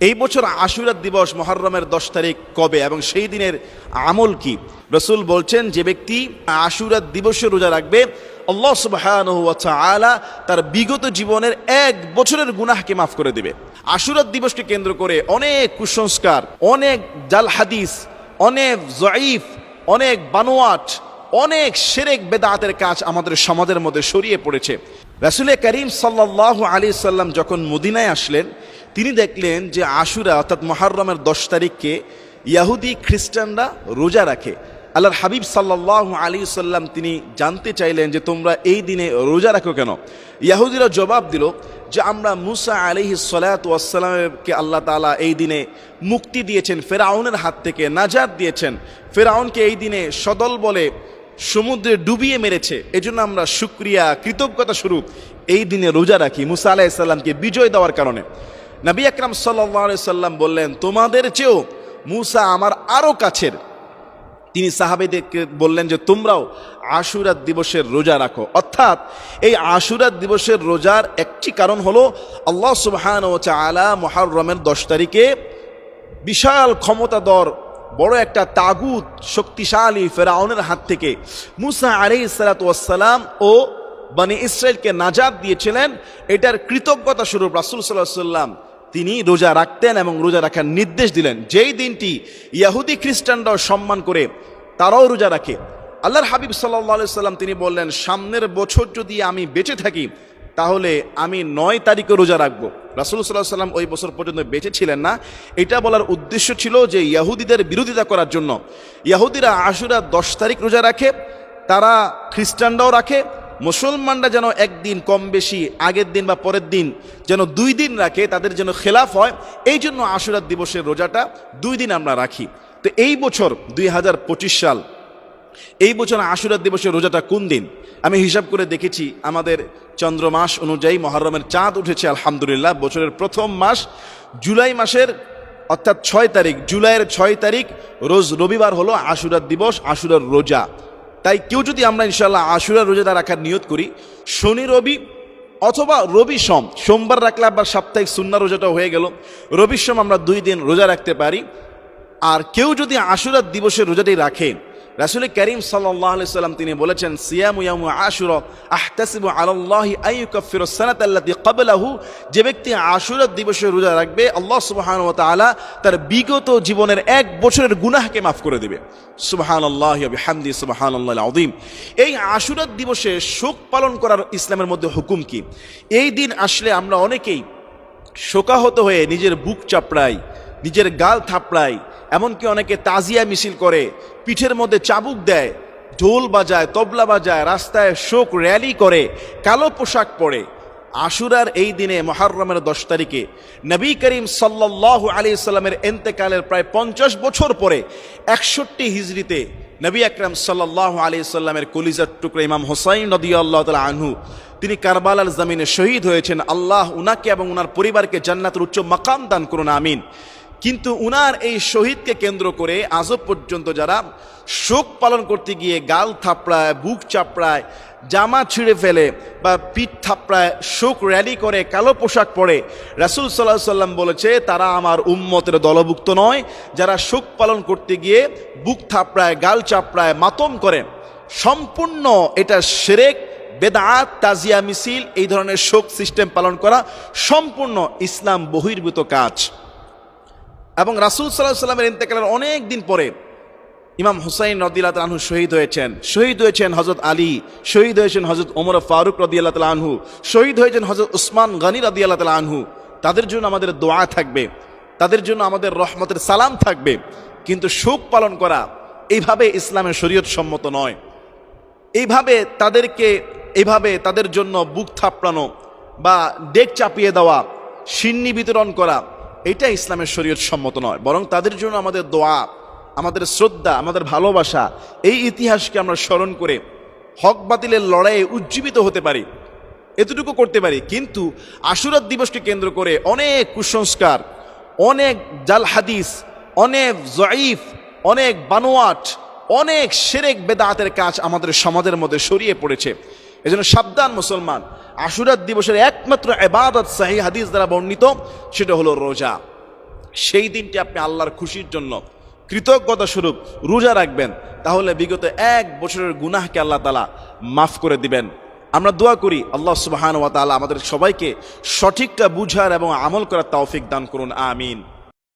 এই বছর আশুরাত দিবস মহরমের দশ তারিখ কবে এবং সেই দিনের আমল কি? রসুল বলছেন, যে ব্যক্তি আশুরাত দিবসে রোজা রাখবে, আল্লাহ তার বিগত জীবনের এক বছরের গুনাহকে মাফ করে দেবে। আশুরাত দিবসকে কেন্দ্র করে অনেক কুসংস্কার, অনেক জাল হাদিস, অনেক জয়ীফ অনেক বানোয়াট, অনেক সেরেক বেদাতের কাজ আমাদের সমাজের মধ্যে সরিয়ে পড়েছে। রাসুলে করিম সাল্লাহ আলী সাল্লাম যখন মদিনায় আসলেন, তিনি দেখলেন যে আশুরা, অর্থাৎ মহারমের দশ তারিখকে ইয়াহুদি খ্রিস্টানরা রোজা রাখে। আল্লাহর হাবিব সাল্লাহ আলী সাল্লাম তিনি জানতে চাইলেন যে তোমরা এই দিনে রোজা রাখো কেন? ইয়াহুদিরা জবাব দিল যে আমরা মুসা আলিহি সালাতামকে আল্লাহ তালা এই দিনে মুক্তি দিয়েছেন, ফেরাউনের হাত থেকে নাজাদ দিয়েছেন। ফেরাউনকে এই দিনে সদল বলে সমুদ্রে ডুবিয়ে মেরেছে। এজন্য আমরা শুক্রিয়া, কৃতজ্ঞতা স্বরূপ এই দিনে রোজা রাখি মুসা আলাহিসাল্লামকে বিজয় দেওয়ার কারণে। নবী আকরাম সাল্লাম বললেন, তোমাদের চেয়েও মুসা আমার আরও কাছের। তিনি সাহাবেদেরকে বললেন যে, তোমরাও আশুরাত দিবসের রোজা রাখো। অর্থাৎ এই আশুরাত দিবসের রোজার একটি কারণ হলো আল্লাহ সুবহান ও মহারমের দশ তারিখে বিশাল ক্ষমতাধর বড় একটা তাগুত শক্তিশালী ফেরাউনের হাত থেকে মুসা আলি সালাতাম ও মানে ইসরায়েলকে নাজাদ দিয়েছিলেন। এটার কৃতজ্ঞতা স্বরূপ রাসুল সাল্লাহ সাল্লাম তিনি রোজা রাখতেন এবং রোজা রাখার নির্দেশ দিলেন। যেই দিনটি ইয়াহুদি খ্রিস্টানরাও সম্মান করে, তারাও রোজা রাখে। আল্লাহর হাবিব সাল্লাহ সাল্লাম তিনি বললেন, সামনের বছর যদি আমি বেঁচে থাকি, তাহলে আমি নয় তারিখে রোজা রাখব। রাসুল সাল্লাহ সাল্লাম ওই বছর পর্যন্ত বেঁচে ছিলেন না। এটা বলার উদ্দেশ্য ছিল যে ইয়াহুদিদের বিরোধিতা করার জন্য। ইয়াহুদিরা আশুরা দশ তারিখ রোজা রাখে, তারা খ্রিস্টানরাও রাখে, মুসলমানরা যেন একদিন কম বেশি আগের দিন বা পরের দিন যেন দুই দিন রাখে, তাদের যেন খেলাফ হয়, এই জন্য আশুরাত দিবসের রোজাটা দুই দিন আমরা রাখি। তো এই বছর দুই হাজার পঁচিশ সাল এই বছর আশুরাত দিবসের রোজাটা কোন দিন? আমি হিসাব করে দেখেছি, আমাদের চন্দ্র মাস অনুযায়ী মহরমের চাঁদ উঠেছে, আলহামদুলিল্লাহ। বছরের প্রথম মাস জুলাই মাসের, অর্থাৎ ছয় তারিখ, জুলাইয়ের ছয় তারিখ, রোজ রবিবার হলো আশুরাত দিবস, আশুরার রোজা। তাই কেউ যদি আমরা ইনশাল্লাহ আশুরার রোজাটা রাখার নিয়ত করি, শনি রবি অথবা রবি সম, সোমবার রাখলে আবার সাপ্তাহিক সুন্না রোজাটা হয়ে গেল। রবি সম আমরা দুই দিন রোজা রাখতে পারি। আর কেউ যদি আশুরাত দিবসের রোজাটি রাখে রাসুল করিম সাল্লাম তিনি বলেছেন, সিয়ামু আশুর ক্বাবলাহু। যে ব্যক্তি আশুরাত দিবসের রোজা রাখবে, আল্লাহ সুবহানাহু ওয়া তাআলা তার বিগত জীবনের এক বছরের গুনাহকে মাফ করে দেবে। সুবহানাল্লাহি ওয়া বিহামদি, সুবহানাল্লাহিল আযীম। এই আশুরাত দিবসে শোক পালন করার ইসলামের মধ্যে হুকুম কি? এই দিন আসলে আমরা অনেকেই শোকাহত হয়ে নিজের বুক চাপড়ায়, নিজের গাল থাপড়ায়, এমনকি অনেকে তাজিয়া মিছিল করে, পিঠের মধ্যে চাবুক দেয়, ঢোল বাজায়, তবলা বাজায়, রাস্তায় শোক র্যালি করে, কালো পোশাক পরে। আশুরার এই দিনে মহারমের দশ তারিখে নবী করিম সাল্লাহ আলি সাল্লামের এন্তেকালের প্রায় পঞ্চাশ বছর পরে একষট্টি হিজড়িতে নবী আকরাম সাল্লাহ আলি সাল্লামের কলিজার টুকরা ইমাম হোসাইন নদী আল্লাহ তালা আনহু তিনি কারবালার জামিনে শহীদ হয়েছেন। আল্লাহ উনাকে এবং উনার পরিবারকে জান্নাতের উচ্চ মাকাম দান করুন, আমিন। কিন্তু উনার এই শহীদকে কেন্দ্র করে আজব পর্যন্ত যারা শোক পালন করতে গিয়ে গাল থাপড়ায়, বুক চাপড়ায়, জামা ছিঁড়ে ফেলে বা পিঠ থাপড়ায় শোক র্যালি করে, কালো পোশাক পরে, রাসুল সাল্লাহ সাল্লাম বলেছে, তারা আমার উম্মতের দলভুক্ত নয়। যারা শোক পালন করতে গিয়ে বুক থাপড়ায়, গাল চাপড়ায়, মাতম করে, সম্পূর্ণ এটা সেরেক বেদাত, তাজিয়া মিছিল, এই ধরনের শোক সিস্টেম পালন করা সম্পূর্ণ ইসলাম বহির্ভূত কাজ। এবং রাসুল সাল্লাহ সাল্লামের ইন্তেকালের অনেক দিন পরে ইমাম হুসাইন রদিল্লা আনহু শহীদ হয়েছেন। শহীদ হয়েছেন হজরত আলী, শহীদ হয়েছেন হজরত ওমর ফারুক রদিয়াল্লাহ তালা আনহু, শহীদ হয়েছেন হজরত উসমান গনি রদিয়াল্লাহ তালা আনহু। তাদের জন্য আমাদের দোয়া থাকবে, তাদের জন্য আমাদের রহমতের সালাম থাকবে। কিন্তু শোক পালন করা এইভাবে ইসলামের শরীয়ত সম্মত নয়। এইভাবে তাদেরকে এইভাবে তাদের জন্য বুক থাপড়ানো বা ডেক চাপিয়ে দেওয়া, সিন্নি বিতরণ করা এটা ইসলামের শরীয়ত সম্মত নয়। বরং তাদের জন্য আমাদের দোয়া, আমাদের শ্রদ্ধা, আমাদের ভালোবাসা, এই ইতিহাসকে আমরা স্মরণ করে হক বাতিলের লড়াইয়ে উজ্জীবিত হতে পারি, এতটুকু করতে পারি। কিন্তু আশুরাত দিবসকে কেন্দ্র করে অনেক কুসংস্কার, অনেক জাল হাদিস, অনেক জয়ীফ, অনেক বানোয়াট, অনেক সেরেক বেদাতের কাজ আমাদের সমাজের মধ্যে সরিয়ে পড়েছে। এজন্য সাবধান মুসলমান। আশুরাত দিবসের একমাত্র এবাদত সাহি হাদিস দ্বারা বর্ণিত, সেটা হলো রোজা। সেই দিনটি আপনি আল্লাহর খুশির জন্য কৃতজ্ঞতা স্বরূপ রোজা রাখবেন। তাহলে বিগত এক বছরের গুনাহকে আল্লাহ তালা মাফ করে দিবেন। আমরা দোয়া করি, আল্লাহ সুবাহান ওয়া তাআলা আমাদের সবাইকে সঠিকটা বুঝার এবং আমল করার তৌফিক দান করুন, আমিন।